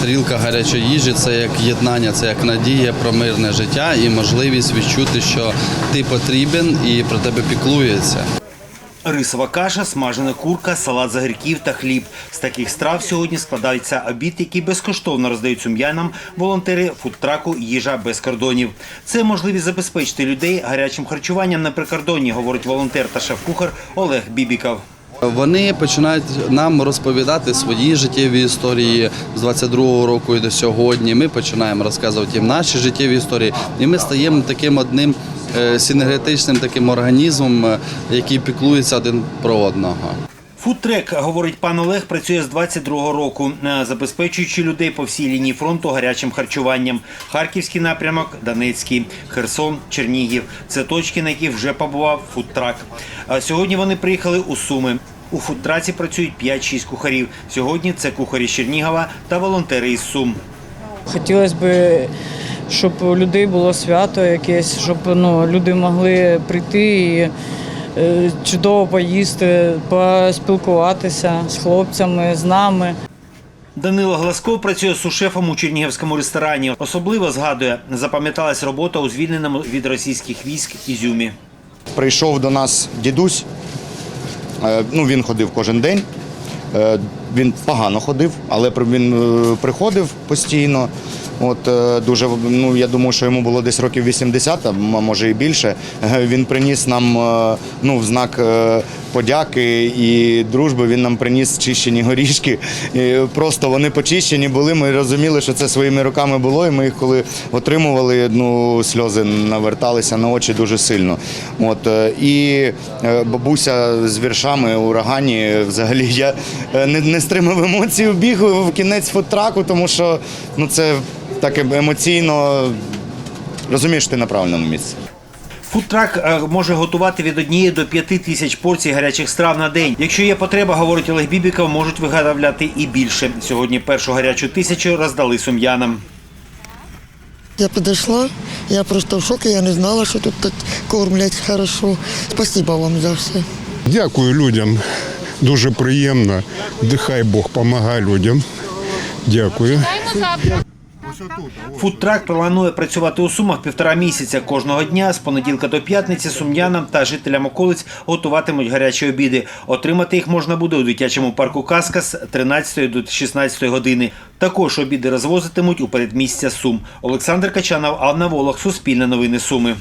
Тарілка гарячої їжі це як єднання, це як надія про мирне життя і можливість відчути, що ти потрібен і про тебе піклується. Рисова каша, смажена курка, салат з огірків та хліб. З таких страв сьогодні складається обід, який безкоштовно роздають сум'янам волонтери фудтраку Їжа без кордонів. Це можливість забезпечити людей гарячим харчуванням на прикордонні, говорить волонтер та шеф-кухар Олег Бібіков. Вони починають нам розповідати свої життєві історії з 22-го року і до сьогодні. Ми починаємо розказувати їм наші життєві історії, і ми стаємо таким одним е, синергетичним таким організмом, е, який піклується один про одного. Фудтрек, говорить пан Олег, працює з 22-го року, е, забезпечуючи людей по всій лінії фронту гарячим харчуванням. Харківський напрямок, Донецький, Херсон, Чернігів. Це точки, на яких вже побував фудтрак. Сьогодні вони приїхали у Суми. У фудтраці працюють 5-6 кухарів. Сьогодні це кухарі з Чернігова та волонтери із Сум. Хотілося б, щоб у людей було свято якесь, щоб ну, люди могли прийти і чудово поїсти, поспілкуватися з хлопцями, з нами. Данило Гласков працює сушефом у чернігівському ресторані. Особливо згадує, запам'яталась робота у звільненому від російських військ Ізюмі. Прийшов до нас дідусь. Е, Ну, він ходив кожен день. Він погано ходив, але він е, приходив постійно. От е, дуже ну я думаю, що йому було десь років 80, а може і більше. Е, Він приніс нам ну в знак подяки і дружби. Він нам приніс чищені горішки. І просто вони почищені були. Ми розуміли, що це своїми руками було, і ми їх коли отримували, ну сльози наверталися на очі дуже сильно. От і бабуся з віршами урагані. Взагалі я не, не стримав емоцій у бігу в кінець фудтраку, тому що ну це так емоційно розумієш, ти на правильному місці. Фудтрак е, може готувати від однієї до п'яти тисяч порцій гарячих страв на день. Якщо є потреба, говорить Олег Бібіков, можуть виготовляти і більше. Сьогодні першу гарячу тисячу роздали сум'янам. Я подошла, я просто в шоке, я не знала, що тут так кормлять хорошо. Спасибо вам за все. Дякую людям. Дуже приємно. Дихай Бог, помагай людям. Дякую. Фудтрак планує працювати у Сумах півтора місяця. Кожного дня з понеділка до п'ятниці сум'янам та жителям околиць готуватимуть гарячі обіди. Отримати їх можна буде у дитячому парку Казка з 13 до 16 години. Також обіди розвозитимуть у передмістя Сум. Олександр Качанов, Ална Волох, Суспільне новини Суми.